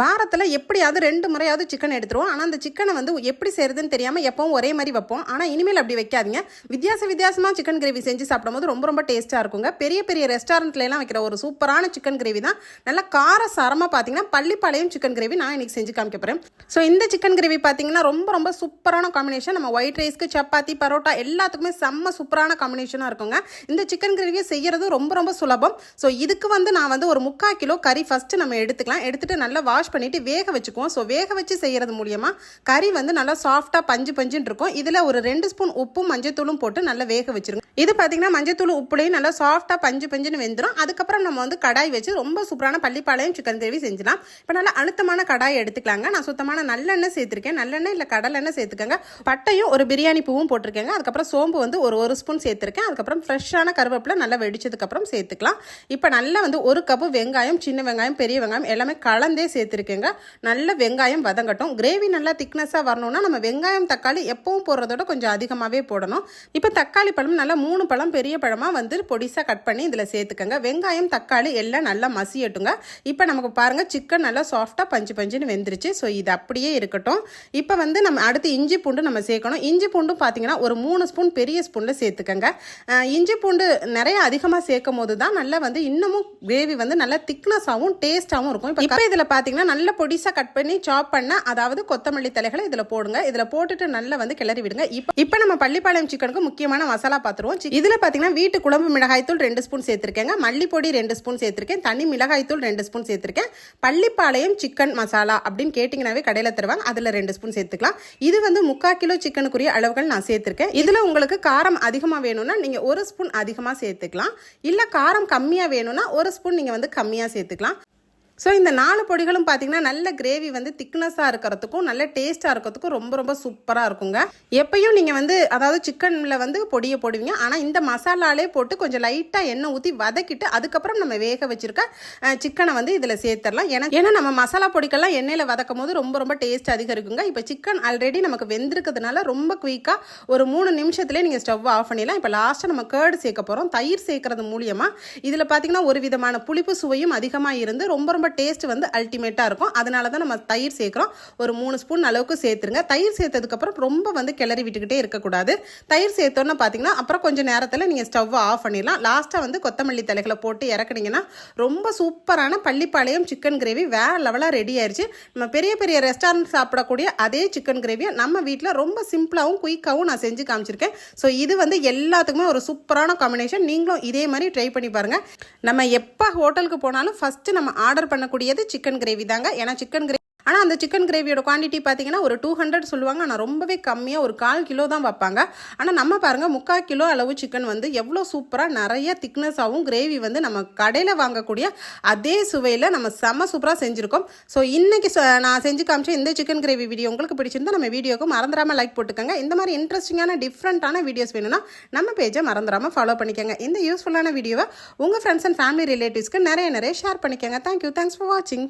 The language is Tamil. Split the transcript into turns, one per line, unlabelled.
வாரத்தில் எப்படியாவது ரெண்டு முறையாவது சிக்கன் எடுத்துருவோம். ஆனால் அந்த சிக்கனை வந்து எப்படி செய்கிறதுன்னு தெரியாமல் எப்பவும் ஒரே மாதிரி வைப்போம். ஆனால் இனிமேல் அப்படி வைக்காதீங்க. வித்தியாச வித்தியாசமாக சிக்கன் கிரேவி செஞ்சு சாப்பிடும்போது ரொம்ப ரொம்ப டேஸ்ட்டாக இருக்குங்க. பெரிய பெரிய ரெஸ்டாரண்ட்லலாம் வைக்கிற ஒரு சூப்பரான சிக்கன் கிரேவி தான். நல்லா கார சாரமாக பார்த்தீங்கன்னா பள்ளிப்பாளையம் சிக்கன் கிரேவி நான் இன்றைக்கி செஞ்சு காமிக்க போகிறேன் ஸோ இந்த சிக்கன் கிரேவி பார்த்தீங்கன்னா ரொம்ப ரொம்ப சூப்பரான காம்பினேஷன் நம்ம ஒயிட் ரைஸ்க்கு சப்பாத்தி பரோட்டா எல்லாத்துக்குமே செம்ம சூப்பரான காம்பினேஷனாக இருக்குங்க. இந்த சிக்கன் கிரேவியை செய்கிறது ரொம்ப ரொம்ப சுலபம். ஸோ இதுக்கு வந்து நான் வந்து ஒரு முக்கால் கிலோ கறி ஃபஸ்ட்டு நம்ம எடுத்துக்கலாம். எடுத்துகிட்டு நல்லா வாஷ் பண்ணிட்டு வேக வச்சுக்குவோம். ஸோ வேக வச்சு செய்கிறது மூலியமா கறி வந்து நல்லா சாஃப்டாக பஞ்சு பஞ்சுன்னு இருக்கும். இதில் ஒரு ரெண்டு ஸ்பூன் உப்பும் மஞ்சத்தூளும் போட்டு நல்லா வேக வச்சுருங்க. இது பார்த்தீங்கன்னா மஞ்சத்தூள் உப்புலையும் நல்லா சாஃப்டாக பஞ்சு பஞ்சுன்னு வெந்துடும் அதுக்கப்புறம் நம்ம வந்து கடாய் வச்சு ரொம்ப சூப்பரான பள்ளிப்பாளையம் சிக்கன் தேவி செஞ்சலாம். இப்போ நல்லா அழுத்தமான கடாய் எடுத்துக்கலாங்க. நான் சுத்தமான நல்லெண்ணெய் சேர்த்துருக்கேன். நல்லெண்ணெய் இல்லை கடலெண்ணெய் சேர்த்துக்கோங்க. பட்டையும் ஒரு பிரியாணி பூவும் போட்டிருக்கேங்க. அதுக்கப்புறம் சோம்பு வந்து ஒரு ஒரு ஸ்பூன் சேர்த்துருக்கேன். அதுக்கப்புறம் ஃப்ரெஷ்ஷான கருவேப்பிலை நல்லா வெடிச்சதுக்கப்புறம் சேர்த்துக்கலாம். இப்போ நல்லா வந்து ஒரு கப்பு வெங்காயம் சின்ன வெங்காயம் பெரிய வெங்காயம் எல்லாமே கலந்தே சேர்த்துருக்கேங்க நல்ல வெங்காயம் வதங்கட்டும். கிரேவி நல்லா திக்னஸாக வரணும்னா நம்ம வெங்காயம் தக்காளி எப்பவும் போடுறதோட கொஞ்சம் அதிகமாகவே போடணும். இப்போ தக்காளி பழம் நல்லா மூணு பழம் பெரிய பழமாக வந்து பொடிசாக கட் பண்ணி இதில் சேர்த்துக்கங்க. வெங்காயம் தக்காளி எல்லாம் நல்லா மசியட்டுங்க. இப்போ நமக்கு பாருங்கள் சிக்கன் நல்லா சாஃப்டாக பஞ்சு பஞ்சுன்னு வெந்துருச்சு. ஸோ இது அப்படியே இருக்கட்டும். இப்போ வந்து நம்ம அடுத்து இஞ்சி பூண்டு நம்ம சேர்க்கணும். இஞ்சி பூண்டும் பார்த்தீங்கன்னா ஒரு மூணு ஸ்பூன் பெரிய ஸ்பூனில் சேர்த்துக்கங்க. இஞ்சி பூண்டு நிறைய அதிகமாக சேர்க்கும் போது தான் நல்லா வந்து இன்னமும் கிரேவி வந்து நல்லா திக்னஸாகவும் டேஸ்ட்டாகவும் இருக்கும். இப்போ இதில் பார்த்தீங்கன்னா நல்ல பொடிசாக கட் பண்ணி சாப் பண்ண அதாவது கொத்தமல்லி தலைகளை இதில் போடுங்க. இதில் போட்டுட்டு நல்லா வந்து கிளறி விடுங்க. இப்போ இப்போ நம்ம பள்ளிப்பாளையம் சிக்கனுக்கு முக்கியமான மசாலா பார்த்துருவோம் இதில் பார்த்தீங்கன்னா வீட்டு குழம்பு மிளகாய்த்தூள் ரெண்டு ஸ்பூன் சேர்த்துருக்கேங்க. மல்லிப்பொடி ரெண்டு ஸ்பூன் சேர்த்துருக்கேன். தனி மிளகாய்த்தூள் ரெண்டு ஸ்பூன் சேர்த்துருக்கேன். பள்ளிப்பாளையம் சிக்கன் மசாலா அப்படின்னு கேட்டிங்கனாவே கடையில் தருவாங்க. அதில் ரெண்டு ஸ்பூன் சேர்த்துக்கலாம். இது வந்து முக்கால் கிலோ சிக்கனுக்குரிய அளவுகள் நான் சேர்த்துருக்கேன். இதில் உங்களுக்கு காரம் அதிகமாக வேணும்னா நீங்கள் ஒரு ஸ்பூன் அதிகமாக சேர்த்துக்கலாம். இல்லை காரம் கம்மியாக வேணும்னா ஒரு ஸ்பூன் நீங்கள் வந்து கம்மியாக சேர்த்துக்கலாம். ஸோ இந்த நாலு பொடிகளும் பார்த்தீங்கன்னா நல்ல கிரேவி வந்து திக்னஸாக இருக்கிறதுக்கும் நல்ல டேஸ்ட்டாக இருக்கிறதுக்கும் ரொம்ப ரொம்ப சூப்பராக இருக்குங்க. எப்பயும் நீங்கள் வந்து அதாவது சிக்கனில் வந்து பொடியை போடுவீங்க. ஆனால் இந்த மசாலாலே போட்டு கொஞ்சம் லைட்டாக எண்ணெய் ஊற்றி வதக்கிட்டு அதுக்கப்புறம் நம்ம வேக வச்சிருக்க சிக்கனை வந்து இதில் சேர்த்துடலாம். ஏன்னா ஏன்னா நம்ம மசாலா பொடிக்கெல்லாம் எண்ணெயில் வதக்கும் போது ரொம்ப ரொம்ப டேஸ்ட் அதிகம் இருக்குங்க இப்போ சிக்கன் ஆல்ரெடி நமக்கு வெந்திருக்கிறதுனால ரொம்ப குயிக்காக ஒரு மூணு நிமிஷத்துலேயே நீங்கள் ஸ்டவ் ஆஃப் பண்ணிடலாம். இப்போ லாஸ்ட்டாக நம்ம கேர்டு சேர்க்க போகிறோம் தயிர் சேர்க்கறது மூலியமாக இதில் பார்த்தீங்கன்னா ஒரு விதமான புளிப்பு சுவையும் அதிகமாக இருந்து ரொம்ப ரொம்ப டேஸ்ட் வந்து அல்டிமேட்டாக இருக்கும். அதனால தான் நம்ம தயிர் சேர்க்குறோம். ஒரு மூணு ஸ்பூன் அளவுக்கு சேர்த்துருங்க. தயிர் சேர்த்ததுக்கப்புறம் ரொம்ப வந்து கிளறி விட்டுக்கிட்டே இருக்கக்கூடாது. தயிர் சேர்த்தோன்னு பார்த்தீங்கன்னா அப்புறம் கொஞ்சம் நேரத்தில் நீங்கள் ஸ்டவ் ஆஃப் பண்ணிடலாம். லாஸ்ட்டாக வந்து கொத்தமல்லி தலைகளை போட்டு இறக்குனீங்கன்னா ரொம்ப சூப்பரான பள்ளிப்பாளையம் சிக்கன் கிரேவி வேற லெவலாக ரெடி ஆயிடுச்சு நம்ம பெரிய பெரிய ரெஸ்டாரண்ட் சாப்பிடக்கூடிய அதே சிக்கன் கிரேவியை நம்ம வீட்டில் ரொம்ப சிம்பிளாகவும் குயிக்காகவும் நான் செஞ்சு காமிச்சிருக்கேன். ஸோ இது வந்து எல்லாத்துக்குமே ஒரு சூப்பரான காம்பினேஷன் நீங்களும் இதே மாதிரி ட்ரை பண்ணி பாருங்கள் நம்ம எப்போ ஹோட்டலுக்கு போனாலும் ஃபஸ்ட்டு நம்ம ஆர்டர் பண்ணக்கூடியது சிக்கன் கிரேவி தாங்க. ஏன்னா சிக்கன் கிரேவி ஆனால் அந்த சிக்கன் கிரேவியோட குவான்டிட்டி பார்த்தீங்கன்னா ஒரு டூ ஹண்ட்ரட் சொல்லுவாங்க. ஆனால் ரொம்பவே கம்மியாக ஒரு கால் கிலோ தான் வைப்பாங்க. ஆனால் நம்ம பாருங்கள் முக்கால் கிலோ அளவு சிக்கன் வந்து எவ்வளோ சூப்பராக நிறைய திக்னஸாகவும் கிரேவி வந்து நம்ம கடையில் வாங்கக்கூடிய அதே சுவையில் நம்ம செம்ம சூப்பராக செஞ்சுருக்கோம். ஸோ இன்றைக்கி நான் செஞ்சு காமிச்ச இந்த சிக்கன் கிரேவி வீடியோ உங்களுக்கு பிடிச்சிருந்தா நம்ம வீடியோக்கு மறந்துடாமல் லைக் போட்டுக்கோங்க. இந்த மாதிரி இன்ட்ரெஸ்டிங்கான டிஃப்ரெண்ட்டான வீடியோஸ் வேணும்னா நம்ம பேஜை மறந்துடாமல் ஃபாலோ பண்ணிக்கோங்க. இந்த யூஸ்ஃபுல்லான வீடியோவை உங்கள் ஃப்ரெண்ட்ஸ் அண்ட் ஃபேமிலி ரிலேட்டிவ்ஸ்க்கு நிறைய நிறைய ஷேர் பண்ணிக்கோங்க. தேங்க்யூ தேங்க்ஸ் ஃபார் வாட்சிங்